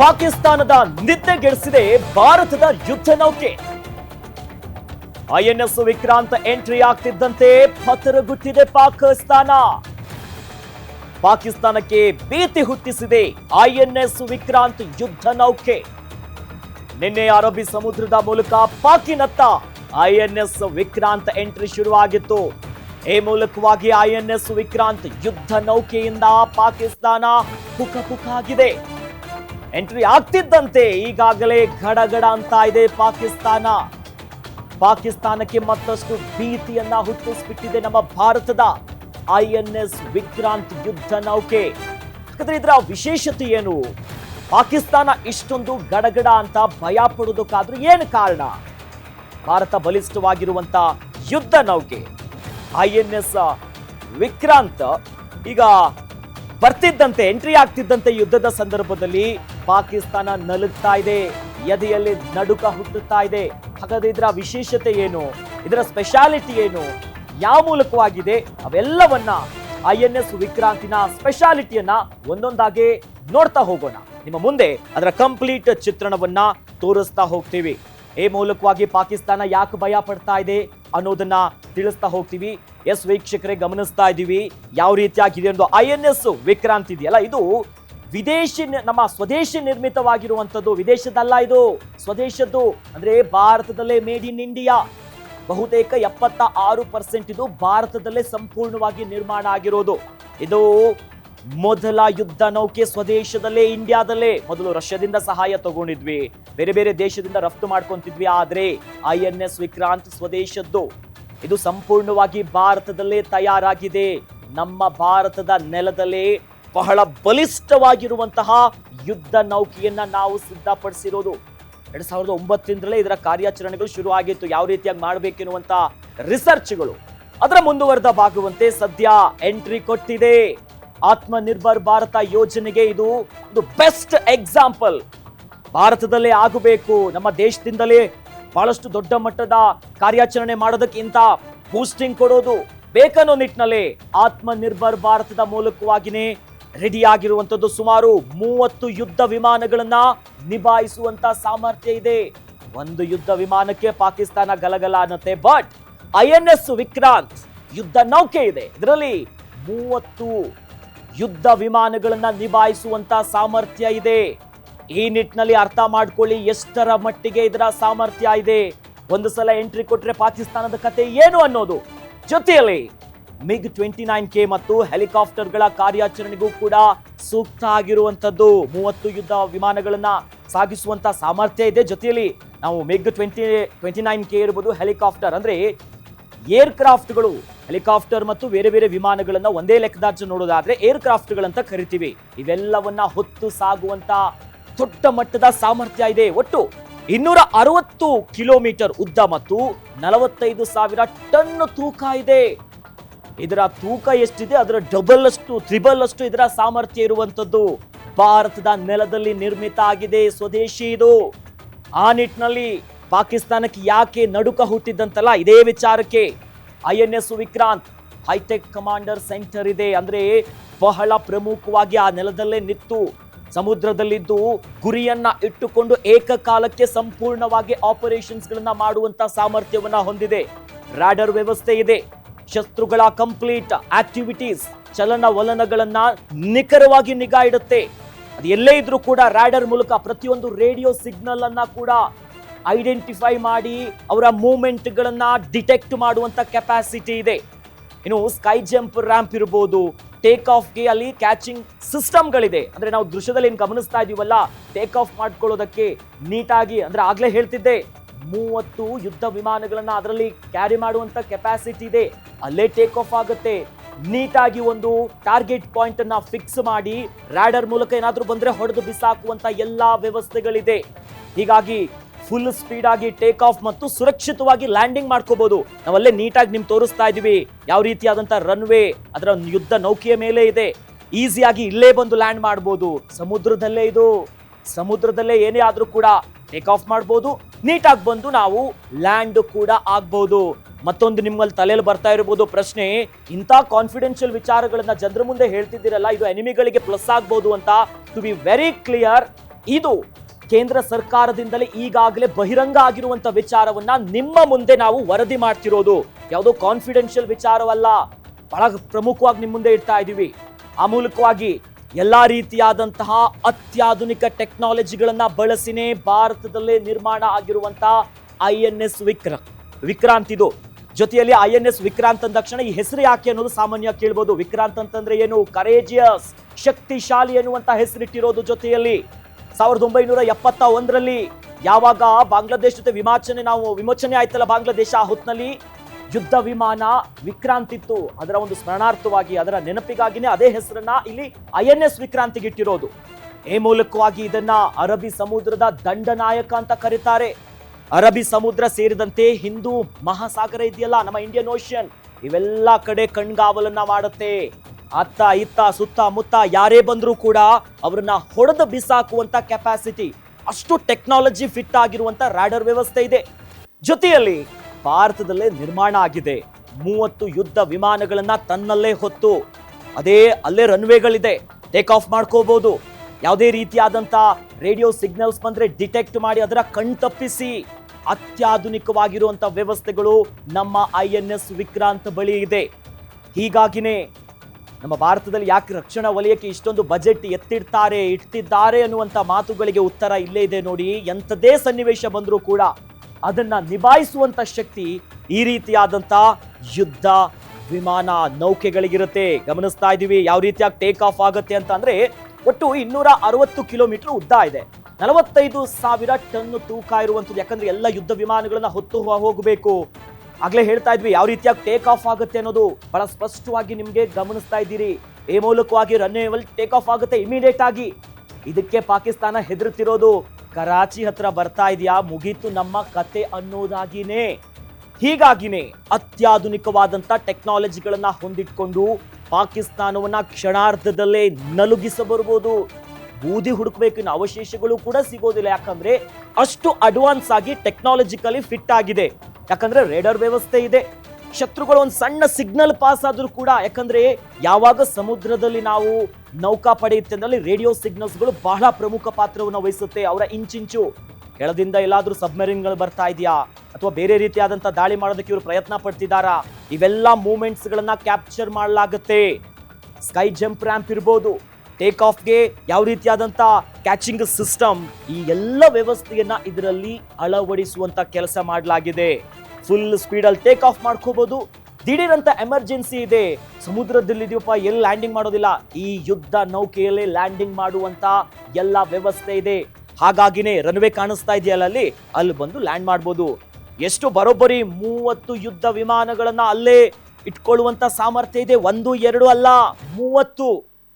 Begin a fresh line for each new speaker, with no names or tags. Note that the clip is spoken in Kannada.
ಪಾಕಿಸ್ತಾನದ ನಿದ್ದೆಗೆಡಿಸಿದೆ ಭಾರತದ ಯುದ್ಧ ನೌಕೆ. ಐಎನ್ಎಸ್ ವಿಕ್ರಾಂತ್ ಎಂಟ್ರಿ ಆಗ್ತಿದ್ದಂತೆ ಪತರಗುಟ್ಟಿದೆ ಪಾಕಿಸ್ತಾನ. ಪಾಕಿಸ್ತಾನಕ್ಕೆ ಭೀತಿ ಹುಟ್ಟಿಸಿದೆ ಐಎನ್ಎಸ್ ವಿಕ್ರಾಂತ್ ಯುದ್ಧ ನೌಕೆ. ನಿನ್ನೆ ಅರಬ್ಬಿ ಸಮುದ್ರದ ಮೂಲಕ ಪಾಕಿನತ್ತ ಐಎನ್ಎಸ್ ವಿಕ್ರಾಂತ್ ಎಂಟ್ರಿ ಶುರುವಾಗಿತ್ತು. ಈ ಮೂಲಕವಾಗಿ ಐಎನ್ಎಸ್ ವಿಕ್ರಾಂತ್ ಯುದ್ಧ ನೌಕೆಯಿಂದ ಪಾಕಿಸ್ತಾನ ಪುಕ ಪುಕ ಆಗಿದೆ ಎಂಟ್ರಿ ಆಗ್ತಿದ್ದಂತೆ ಈಗಾಗಲೇ ಗಡಗಡ ಅಂತ ಇದೆ ಪಾಕಿಸ್ತಾನ. ಪಾಕಿಸ್ತಾನಕ್ಕೆ ಮತ್ತಷ್ಟು ಭೀತಿಯನ್ನ ಹುಟ್ಟಿಸ್ಬಿಟ್ಟಿದೆ ನಮ್ಮ ಭಾರತದ ಐಎನ್ಎಸ್ ವಿಕ್ರಾಂತ್ ಯುದ್ಧ ನೌಕೆ. ಇದರ ವಿಶೇಷತೆ ಏನು? ಪಾಕಿಸ್ತಾನ ಇಷ್ಟೊಂದು ಗಡಗಡ ಅಂತ ಭಯ ಪಡೋದಕ್ಕಾದ್ರೂ ಏನು ಕಾರಣ? ಭಾರತ ಬಲಿಷ್ಠವಾಗಿರುವಂತ ಯುದ್ಧ ನೌಕೆ. ಐಎನ್ಎಸ್ ವಿಕ್ರಾಂತ್ ಈಗ ಬರ್ತಿದ್ದಂತೆ ಎಂಟ್ರಿ ಆಗ್ತಿದ್ದಂತೆ ಯುದ್ಧದ ಸಂದರ್ಭದಲ್ಲಿ ಪಾಕಿಸ್ತಾನ ನಲುಗ್ತಾ ಇದೆ. ಎದೆಯಲ್ಲಿ ನಡುಕ ಹುಟ್ಟುತ್ತಾ ಇದೆ. ಹಾಗಾದ್ರೆ ಇದರ ವಿಶೇಷತೆ ಏನು? ಇದರ ಸ್ಪೆಷಾಲಿಟಿ ಏನು? ಯಾವ ಮೂಲಕವಾಗಿದೆ? ಅವೆಲ್ಲವನ್ನ ಐ ಎನ್ ಎಸ್ ವಿಕ್ರಾಂತಿನ ಸ್ಪೆಷಾಲಿಟಿಯನ್ನ ಒಂದೊಂದಾಗಿ ನೋಡ್ತಾ ಹೋಗೋಣ. ನಿಮ್ಮ ಮುಂದೆ ಅದರ ಕಂಪ್ಲೀಟ್ ಚಿತ್ರಣವನ್ನ ತೋರಿಸ್ತಾ ಹೋಗ್ತೀವಿ. ಈ ಮೂಲಕವಾಗಿ ಪಾಕಿಸ್ತಾನ ಯಾಕೆ ಭಯ ಪಡ್ತಾ ಇದೆ ಅನ್ನೋದನ್ನ ತಿಳಿಸ್ತಾ ಹೋಗ್ತೀವಿ. ಎಸ್ ವೀಕ್ಷಕರೇ ಗಮನಿಸ್ತಾ ಇದ್ದೀವಿ. ಯಾವ ರೀತಿಯಾಗಿದೆ ಒಂದು ಐ ಎನ್ ಎಸ್ ವಿಕ್ರಾಂತ್ ಇದೆಯಲ್ಲ? ಇದು ವಿದೇಶಿ ನಮ್ಮ ಸ್ವದೇಶಿ ನಿರ್ಮಿತವಾಗಿರುವಂಥದ್ದು ವಿದೇಶದಲ್ಲ ಇದು. ಸ್ವದೇಶದ್ದು ಅಂದರೆ ಭಾರತದಲ್ಲೇ ಮೇಡ್ ಇನ್ ಇಂಡಿಯಾ ಬಹುತೇಕ ಎಪ್ಪತ್ತ ಆರು ಪರ್ಸೆಂಟ್ ಇದು ಭಾರತದಲ್ಲೇ ಸಂಪೂರ್ಣವಾಗಿ ನಿರ್ಮಾಣ ಆಗಿರೋದು. ಇದು ಮೊದಲ ಯುದ್ಧ ನೌಕೆ ಸ್ವದೇಶದಲ್ಲೇ ಇಂಡಿಯಾದಲ್ಲೇ ಮೊದಲು ರಷ್ಯಾದಿಂದ ಸಹಾಯ ತಗೊಂಡಿದ್ವಿ. ಬೇರೆ ಬೇರೆ ದೇಶದಿಂದ ರಫ್ತು ಮಾಡ್ಕೊಂತಿದ್ವಿ. ಆದರೆ ಐ ಎನ್ ಎಸ್ ವಿಕ್ರಾಂತ್ ಸ್ವದೇಶದ್ದು ಇದು ಸಂಪೂರ್ಣವಾಗಿ ಭಾರತದಲ್ಲೇ ತಯಾರಾಗಿದೆ. ನಮ್ಮ ಭಾರತದ ನೆಲದಲ್ಲೇ ಬಹಳ ಬಲಿಷ್ಠವಾಗಿರುವಂತಹ ಯುದ್ಧ ನೌಕೆಯನ್ನ ನಾವು ಸಿದ್ಧಪಡಿಸಿರೋದು. ಎರಡ್ ಸಾವಿರದ ಒಂಬತ್ತರಿಂದಲೇ ಇದರ ಕಾರ್ಯಾಚರಣೆಗಳು ಶುರು ಆಗಿತ್ತು. ಯಾವ ರೀತಿಯಾಗಿ ಮಾಡಬೇಕೆನ್ನುವಂತ ರಿಸರ್ಚ್ಗಳು ಅದರ ಮುಂದುವರೆದ ಭಾಗವಂತೆ ಸದ್ಯ ಎಂಟ್ರಿ ಕೊಟ್ಟಿದೆ. ಆತ್ಮನಿರ್ಭರ್ ಭಾರತ ಯೋಜನೆಗೆ ಇದು ಒಂದು ಬೆಸ್ಟ್ ಎಕ್ಸಾಂಪಲ್ ಭಾರತದಲ್ಲೇ ಆಗಬೇಕು. ನಮ್ಮ ದೇಶದಿಂದಲೇ ಬಹಳಷ್ಟು ದೊಡ್ಡ ಮಟ್ಟದ ಕಾರ್ಯಾಚರಣೆ ಮಾಡೋದಕ್ಕಿಂತ ಬೂಸ್ಟಿಂಗ್ ಕೊಡೋದು ಬೇಕನ್ನೋ ನಿಟ್ಟಿನಲ್ಲಿ ಆತ್ಮನಿರ್ಭರ್ ಭಾರತದ ಮೂಲಕವಾಗಿನೇ ರೆಡಿ ಆಗಿರುವಂತದ್ದು ಸುಮಾರು ಮೂವತ್ತು ಯುದ್ಧ ವಿಮಾನಗಳನ್ನ ನಿಭಾಯಿಸುವಂತ ಸಾಮರ್ಥ್ಯ ಇದೆ. ಒಂದು ಯುದ್ಧ ವಿಮಾನಕ್ಕೆ ಪಾಕಿಸ್ತಾನ ಗಲಗಲ ಅನ್ನತ್ತೆ but I N S Vikrant ಯುದ್ಧ ನೌಕೆ ಇದೆ. ಇದರಲ್ಲಿ ಮೂವತ್ತು ಯುದ್ಧ ವಿಮಾನಗಳನ್ನ ನಿಭಾಯಿಸುವಂತ ಸಾಮರ್ಥ್ಯ ಇದೆ. ಈ ನಿಟ್ಟಿನಲ್ಲಿ ಅರ್ಥ ಮಾಡ್ಕೊಳ್ಳಿ, ಎಷ್ಟರ ಮಟ್ಟಿಗೆ ಇದರ ಸಾಮರ್ಥ್ಯ ಇದೆ. ಒಂದು ಸಲ ಎಂಟ್ರಿ ಕೊಟ್ರೆ ಪಾಕಿಸ್ತಾನದ ಕತೆ ಏನು ಅನ್ನೋದು ಜೊತೆಯಲ್ಲಿ ಮಿಗ್ ಟ್ವೆಂಟಿ ನೈನ್ ಕೆ ಮತ್ತು ಹೆಲಿಕಾಪ್ಟರ್ಗಳ ಕಾರ್ಯಾಚರಣೆಗೂ ಕೂಡ ಸೂಕ್ತ ಆಗಿರುವಂತದ್ದು ಮೂವತ್ತು ಯುದ್ಧ ವಿಮಾನಗಳನ್ನ ಸಾಗಿಸುವಂತ ಸಾಮರ್ಥ್ಯ ಇದೆ. ಜೊತೆಯಲ್ಲಿ ನಾವು MiG twenty twenty nine K ಇರ್ಬೋದು ಹೆಲಿಕಾಪ್ಟರ್. ಅಂದ್ರೆ ಏರ್ಕ್ರಾಫ್ಟ್ಗಳು, ಹೆಲಿಕಾಪ್ಟರ್ ಮತ್ತು ಬೇರೆ ಬೇರೆ ವಿಮಾನಗಳನ್ನ ಒಂದೇ ಲೆಕ್ಕದಾರ್ಜ ನೋಡೋದಾದ್ರೆ ಏರ್ ಕ್ರಾಫ್ಟ್ಗಳಂತ ಕರಿತೀವಿ. ಇವೆಲ್ಲವನ್ನ ಹೊತ್ತು ಸಾಗುವಂತ ದೊಡ್ಡ ಮಟ್ಟದ ಸಾಮರ್ಥ್ಯ ಇದೆ. ಒಟ್ಟು ಇನ್ನೂರ ಅರವತ್ತು ಕಿಲೋಮೀಟರ್ ಉದ್ದ ಮತ್ತು ನಲವತ್ತೈದು ಸಾವಿರ ಟನ್ ತೂಕ ಇದೆ. ಇದರ ತೂಕ ಎಷ್ಟಿದೆ, ಅದರ ಡಬಲ್ ಅಷ್ಟು ತ್ರಿಬಲ್ ಅಷ್ಟು ಇದರ ಸಾಮರ್ಥ್ಯ ಇರುವಂತದ್ದು ಭಾರತದ ನೆಲದಲ್ಲಿ ನಿರ್ಮಿತ ಆಗಿದೆ ಸ್ವದೇಶಿ ಇದು. ಆ ನಿಟ್ಟಿನಲ್ಲಿ ಪಾಕಿಸ್ತಾನಕ್ಕೆ ಯಾಕೆ ನಡುಕ ಹುಟ್ಟಿದ್ದಂತಲ್ಲ ಇದೇ ವಿಚಾರಕ್ಕೆ. I N S Vikrant, hitech commander centre ಇದೆ. ಅಂದ್ರೆ ಬಹಳ ಪ್ರಮುಖವಾಗಿ ಆ ನೆಲದಲ್ಲೇ ನಿಂತು ಸಮುದ್ರದಲ್ಲಿದ್ದು ಗುರಿಯನ್ನ ಇಟ್ಟುಕೊಂಡು ಏಕಕಾಲಕ್ಕೆ ಸಂಪೂರ್ಣವಾಗಿ ಆಪರೇಷನ್ಸ್ ಗಳನ್ನ ಮಾಡುವಂತ ಸಾಮರ್ಥ್ಯವನ್ನ ಹೊಂದಿದೆ. ರಾಡರ್ ವ್ಯವಸ್ಥೆ ಇದೆ. ಶತ್ರುಗಳ ಕಂಪ್ಲೀಟ್ ಆಕ್ಟಿವಿಟೀಸ್, ಚಲನವಲನಗಳನ್ನು ನಿಖರವಾಗಿ ನಿಗಾ ಇಡುತ್ತೆ. ಅದು ಎಲ್ಲೇ ಇದ್ರೂ ಕೂಡ ರಾಡರ್ ಮೂಲಕ ಪ್ರತಿಯೊಂದು ರೇಡಿಯೋ ಸಿಗ್ನಲ್ ಅನ್ನ ಕೂಡ ಐಡೆಂಟಿಫೈ ಮಾಡಿ ಅವರ ಮೂವ್ಮೆಂಟ್ ಗಳನ್ನ ಡಿಟೆಕ್ಟ್ ಮಾಡುವಂತ ಕೆಪಾಸಿಟಿ ಇದೆ. ಇನ್ನು ಸ್ಕೈ ಜಂಪ್ ರ್ಯಾಂಪ್ ಇರ್ಬೋದು, ಟೇಕ್ ಆಫ್ಗೆ ಅಲ್ಲಿ ಕ್ಯಾಚಿಂಗ್ ಸಿಸ್ಟಮ್ಗಳಿದೆ. ಅಂದ್ರೆ ನಾವು ದೃಶ್ಯದಲ್ಲಿ ಏನು ಗಮನಿಸ್ತಾ ಇದೀವಲ್ಲ, ಟೇಕ್ ಆಫ್ ಮಾಡ್ಕೊಳ್ಳೋದಕ್ಕೆ ನೀಟಾಗಿ, ಅಂದ್ರೆ ಆಗ್ಲೇ ಹೇಳ್ತಿದ್ದೆ, ಮೂವತ್ತು ಯುದ್ಧ ವಿಮಾನಗಳನ್ನ ಅದರಲ್ಲಿ ಕ್ಯಾರಿ ಮಾಡುವಂತ ಕೆಪಾಸಿಟಿ ಇದೆ. ಅಲ್ಲೇ ಟೇಕ್ ಆಫ್ ಆಗುತ್ತೆ. ನೀಟಾಗಿ ಒಂದು ಟಾರ್ಗೆಟ್ ಪಾಯಿಂಟ್ ಅನ್ನ ಫಿಕ್ಸ್ ಮಾಡಿ ರಾಡರ್ ಮೂಲಕ ಏನಾದರೂ ಬಂದ್ರೆ ಹೊಡೆದು ಬಿಸಾಕುವಂತ ಎಲ್ಲಾ ವ್ಯವಸ್ಥೆಗಳಿದೆ. ಹೀಗಾಗಿ ಫುಲ್ ಸ್ಪೀಡ್ ಆಗಿ ಟೇಕ್ ಆಫ್ ಮತ್ತು ಸುರಕ್ಷಿತವಾಗಿ ಲ್ಯಾಂಡಿಂಗ್ ಮಾಡ್ಕೋಬಹುದು ನಾವಲ್ಲೇ ನೀಟಾಗಿ ನಿಮ್ಗೆ ತೋರಿಸ್ತಾ ಇದೀವಿ ಯಾವ ರೀತಿಯಾದಂತ ರನ್ವೇ ಅದರ ಯುದ್ಧ ನೌಕೆಯ ಮೇಲೆ ಇದೆ. ಈಸಿಯಾಗಿ ಇಲ್ಲೇ ಬಂದು ಲ್ಯಾಂಡ್ ಮಾಡ್ಬೋದು. ಸಮುದ್ರದಲ್ಲೇ ಇದು, ಸಮುದ್ರದಲ್ಲೇ ಏನೇ ಆದ್ರೂ ಕೂಡ ಟೇಕ್ ಆಫ್ ಮಾಡ್ಬೋದು. ನೀಟಾಗಿ ಬಂದು ನಾವು ಲ್ಯಾಂಡ್ ಕೂಡ ಆಗ್ಬೋದು. ಮತ್ತೊಂದು ನಿಮ್ಮಲ್ಲಿ ತಲೆಯಲ್ಲಿ ಬರ್ತಾ ಇರಬಹುದು ಪ್ರಶ್ನೆ, ಇಂಥ ಕಾನ್ಫಿಡೆನ್ಷಿಯಲ್ ವಿಚಾರಗಳನ್ನ ಜನರ ಮುಂದೆ ಹೇಳ್ತಿದ್ದೀರಲ್ಲ, ಇದು ಎನಿಮಿಗಳಿಗೆ ಪ್ಲಸ್ ಆಗ್ಬೋದು ಅಂತ ಟು ಬಿ ವೆರಿ ಕ್ಲಿಯರ್ ಇದು ಕೇಂದ್ರ ಸರ್ಕಾರದಿಂದಲೇ ಈಗಾಗಲೇ ಬಹಿರಂಗ ಆಗಿರುವಂತ ವಿಚಾರವನ್ನ ನಿಮ್ಮ ಮುಂದೆ ನಾವು ವರದಿ ಮಾಡ್ತಿರೋದು. ಯಾವುದೋ ಕಾನ್ಫಿಡೆನ್ಷಿಯಲ್ ವಿಚಾರವಲ್ಲ, ಬಹಳ ಪ್ರಮುಖವಾಗಿ ನಿಮ್ಮ ಮುಂದೆ ಇಡ್ತಾ ಇದ್ದೀವಿ. ಆ ಮೂಲಕವಾಗಿ ಎಲ್ಲಾ ರೀತಿಯಾದಂತಹ ಅತ್ಯಾಧುನಿಕ ಟೆಕ್ನಾಲಜಿಗಳನ್ನ ಬಳಸಿನೇ ಭಾರತದಲ್ಲೇ ನಿರ್ಮಾಣ ಆಗಿರುವಂತಹ ಐ ಎನ್ ಎಸ್ ವಿಕ್ರ, ವಿಕ್ರಾಂತ್ ಇದು. ಜೊತೆಯಲ್ಲಿ ಐ ಎನ್ ಎಸ್ ವಿಕ್ರಾಂತ್ ಅಂದ ತಕ್ಷಣ ಈ ಹೆಸರು ಯಾಕೆ ಅನ್ನೋದು ಸಾಮಾನ್ಯ ಕೇಳ್ಬೋದು. ವಿಕ್ರಾಂತ್ ಅಂತಂದ್ರೆ ಏನು? ಕರೇಜಿಯಸ್ ಶಕ್ತಿಶಾಲಿ ಎನ್ನುವಂತ ಹೆಸರಿಟ್ಟಿರೋದು ಜೊತೆಯಲ್ಲಿ. ಸಾವಿರದ ಒಂಬೈನೂರ ಎಪ್ಪತ್ತ ಒಂದರಲ್ಲಿ ಯಾವಾಗ ಬಾಂಗ್ಲಾದೇಶ ಜೊತೆ ವಿಮಾಚನೆ ನಾವು ವಿಮೋಚನೆ ಆಯ್ತಲ್ಲ ಬಾಂಗ್ಲಾದೇಶ ಆ ಹೊತ್ತಿನಲ್ಲಿ ಯುದ್ಧ ವಿಮಾನ ವಿಕ್ರಾಂತ್ ಇತ್ತು. ಅದರ ಒಂದು ಸ್ಮರಣಾರ್ಥವಾಗಿ, ಅದರ ನೆನಪಿಗಾಗಿನೇ ಅದೇ ಹೆಸರನ್ನ ಇಲ್ಲಿ ಐ ಎನ್ ಎಸ್ ವಿಕ್ರಾಂತಿಗೆ ಇಟ್ಟಿರೋದು. ಈ ಮೂಲಕವಾಗಿ ಇದನ್ನ ಅರಬಿ ಸಮುದ್ರದ ದಂಡನಾಯಕ ಅಂತ ಕರೀತಾರೆ. ಅರಬ್ಬಿ ಸಮುದ್ರ ಸೇರಿದಂತೆ ಹಿಂದೂ ಮಹಾಸಾಗರ ಇದೆಯಲ್ಲ, ನಮ್ಮ ಇಂಡಿಯನ್ ಓಷನ್ ಇವೆಲ್ಲ ಕಡೆ ಕಣ್ಗಾವಲನ್ನ ಮಾಡುತ್ತೆ. ಅತ್ತ ಇತ್ತ ಸುತ್ತ ಮುತ್ತ ಯಾರೇ ಬಂದರೂ ಕೂಡ ಅವರನ್ನ ಹೊಡೆದು ಬಿಸಾಕುವಂತ ಕೆಪಾಸಿಟಿ ಅಷ್ಟು ಟೆಕ್ನಾಲಜಿ ಫಿಟ್ ಆಗಿರುವಂತ ರಾಡರ್ ವ್ಯವಸ್ಥೆ ಇದೆ. ಜೊತೆಯಲ್ಲಿ ಭಾರತದಲ್ಲೇ ನಿರ್ಮಾಣ ಆಗಿದೆ. ಮೂವತ್ತು ಯುದ್ಧ ವಿಮಾನಗಳನ್ನ ತನ್ನಲ್ಲೇ ಹೊತ್ತು. ಅದೇ ಅಲ್ಲೇ ರನ್ವೇಗಳಿದೆ ಟೇಕ್ ಆಫ್ ಮಾಡ್ಕೋಬಹುದು ಯಾವುದೇ ರೀತಿಯಾದಂತ ರೇಡಿಯೋ ಸಿಗ್ನಲ್ಸ್ ಬಂದ್ರೆ ಡಿಟೆಕ್ಟ್ ಮಾಡಿ ಅದರ ಕಣ್ತಪ್ಪಿಸಿ. ಅತ್ಯಾಧುನಿಕವಾಗಿರುವಂತ ವ್ಯವಸ್ಥೆಗಳು ನಮ್ಮ ಐ ಎನ್ ಎಸ್ ವಿಕ್ರಾಂತ್ ಬಳಿ ಇದೆ. ಹೀಗಾಗಿನೇ ನಮ್ಮ ಭಾರತದಲ್ಲಿ ಯಾಕೆ ರಕ್ಷಣಾ ವಲಯಕ್ಕೆ ಇಷ್ಟೊಂದು ಬಜೆಟ್ ಎತ್ತಿಡ್ತಾರೆ ಇಟ್ಟಿದ್ದಾರೆ ಅನ್ನುವಂಥ ಮಾತುಗಳಿಗೆ ಉತ್ತರ ಇಲ್ಲೇ ಇದೆ ನೋಡಿ. ಎಂಥದೇ ಸನ್ನಿವೇಶ ಬಂದರೂ ಕೂಡ ಅದನ್ನ ನಿಭಾಯಿಸುವಂತ ಶಕ್ತಿ ಈ ರೀತಿಯಾದಂಥ ಯುದ್ಧ, ವಿಮಾನ ನೌಕೆಗಳಿಗಿರುತ್ತೆ. ಗಮನಿಸ್ತಾ ಇದ್ದೀವಿ, ಯಾವ ರೀತಿಯಾಗಿ ಟೇಕ್ ಆಫ್ ಆಗುತ್ತೆ ಅಂತ ಅಂದರೆ ಒಟ್ಟು ಇನ್ನೂರ ಅರವತ್ತು ಕಿಲೋಮೀಟರ್ ಉದ್ದ ಇದೆ. ನಲವತ್ತೈದು ಸಾವಿರ ಟನ್ ತೂಕ ಇರುವಂಥದ್ದು. ಯಾಕಂದ್ರೆ ಎಲ್ಲ ಯುದ್ಧ ವಿಮಾನಗಳನ್ನ ಹೊತ್ತು ಹೋಗಬೇಕು. ಆಗ್ಲೇ ಹೇಳ್ತಾ ಇದ್ವಿ, ಯಾವ ರೀತಿಯಾಗಿ ಟೇಕ್ ಆಫ್ ಆಗುತ್ತೆ ಅನ್ನೋದು. ಬಹಳ ಸ್ಪಷ್ಟವಾಗಿ ನಿಮ್ಗೆ ಗಮನಿಸ್ತಾ ಇದ್ದೀರಿ. ಈ ಮೂಲಕವಾಗಿ ಟೇಕ್ ಆಫ್ ಆಗುತ್ತೆ ಇಮಿಡಿಯೇಟ್ ಆಗಿ. ಇದಕ್ಕೆ ಪಾಕಿಸ್ತಾನ ಹೆದರುತ್ತಿರೋದು, ಕರಾಚಿ ಹತ್ರ ಬರ್ತಾ ಇದೆಯಾ? ಮುಗೀತು ನಮ್ಮ ಕತೆ ಅನ್ನೋದಾಗಿನೇ. ಹೀಗಾಗಿನೇ ಅತ್ಯಾಧುನಿಕವಾದಂತ ಟೆಕ್ನಾಲಜಿಗಳನ್ನ ಹೊಂದಿಟ್ಕೊಂಡು ಪಾಕಿಸ್ತಾನವನ್ನ ಕ್ಷಣಾರ್ಧದಲ್ಲೇ ನಲುಗಿಸಬರ್ಬೋದು ಬೂದಿ ಹುಡುಕಬೇಕಿನ ಅವಶೇಷಗಳು ಕೂಡ ಸಿಗೋದಿಲ್ಲ. ಯಾಕಂದ್ರೆ ಅಷ್ಟು ಅಡ್ವಾನ್ಸ್ ಆಗಿ ಟೆಕ್ನಾಲಜಿಕಲಿ ಫಿಟ್ ಆಗಿದೆ. ಯಾಕಂದ್ರೆ ರೇಡರ್ ವ್ಯವಸ್ಥೆ ಇದೆ. ಶತ್ರುಗಳು ಒಂದು ಸಣ್ಣ ಸಿಗ್ನಲ್ ಪಾಸ್ ಆದರೂ ಕೂಡ ಯಾಕಂದ್ರೆ ಯಾವಾಗ ಸಮುದ್ರದಲ್ಲಿ ನಾವು ನೌಕಾ ಪಡೆಯುತ್ತೆ ಅಂದ್ರೆ ರೇಡಿಯೋ ಸಿಗ್ನಲ್ಸ್ಗಳು ಬಹಳ ಪ್ರಮುಖ ಪಾತ್ರವನ್ನು ವಹಿಸುತ್ತೆ. ಅವರ ಇಂಚಿಂಚು ಕೆಳದಿಂದ ಎಲ್ಲಾದರೂ ಸಬ್ಮರೀನ್ಗಳು ಬರ್ತಾ ಇದೆಯಾ? ಅಥವಾ ಬೇರೆ ರೀತಿಯಾದಂತ ದಾಳಿ ಮಾಡೋದಕ್ಕೆ ಇವರು ಪ್ರಯತ್ನ ಪಡ್ತಿದ್ದಾರಾ? ಇವೆಲ್ಲ ಮೂಮೆಂಟ್ಸ್ ಗಳನ್ನ ಕ್ಯಾಪ್ಚರ್ ಮಾಡಲಾಗುತ್ತೆ. ಸ್ಕೈ ಜಂಪ್ ರ್ಯಾಂಪ್ ಇರ್ಬೋದು. ಟೇಕ್ ಆಫ್ಗೆ ಯಾವ ರೀತಿಯಾದಂಥ ಕ್ಯಾಚಿಂಗ್ ಸಿಸ್ಟಮ್ ಈ ಎಲ್ಲ ವ್ಯವಸ್ಥೆಯನ್ನ ಇದರಲ್ಲಿ ಅಳವಡಿಸುವಂತ ಕೆಲಸ ಮಾಡಲಾಗಿದೆ. ಫುಲ್ ಸ್ಪೀಡಲ್ಲಿ ಟೇಕ್ ಆಫ್ ಮಾಡ್ಕೋಬಹುದು ದಿಢೀರಂತ ಎಮರ್ಜೆನ್ಸಿ ಇದೆ. ಸಮುದ್ರದಲ್ಲಿ ಸಮುದ್ರದಲ್ಲಿದೆಯಪ್ಪ, ಎಲ್ಲಿ ಲ್ಯಾಂಡಿಂಗ್ ಮಾಡೋದಿಲ್ಲ? ಈ ಯುದ್ಧ ನೌಕೆಯಲ್ಲಿ ಲ್ಯಾಂಡಿಂಗ್ ಮಾಡುವಂತ ಎಲ್ಲ ವ್ಯವಸ್ಥೆ ಇದೆ. ಹಾಗಾಗಿನೇ ರನ್ವೇ ಕಾಣಿಸ್ತಾ ಇದೆಯಲ್ಲ ಅಲ್ಲಿ? ಅಲ್ಲಿ ಬಂದು ಲ್ಯಾಂಡ್ ಮಾಡ್ಬೋದು. ಎಷ್ಟು ಬರೋಬ್ಬರಿ ಮೂವತ್ತು ಯುದ್ಧ ವಿಮಾನಗಳನ್ನ ಅಲ್ಲೇ ಇಟ್ಕೊಳ್ಳುವಂತ ಸಾಮರ್ಥ್ಯ ಇದೆ. ಒಂದು, ಎರಡು ಅಲ್ಲ, ಮೂವತ್ತು.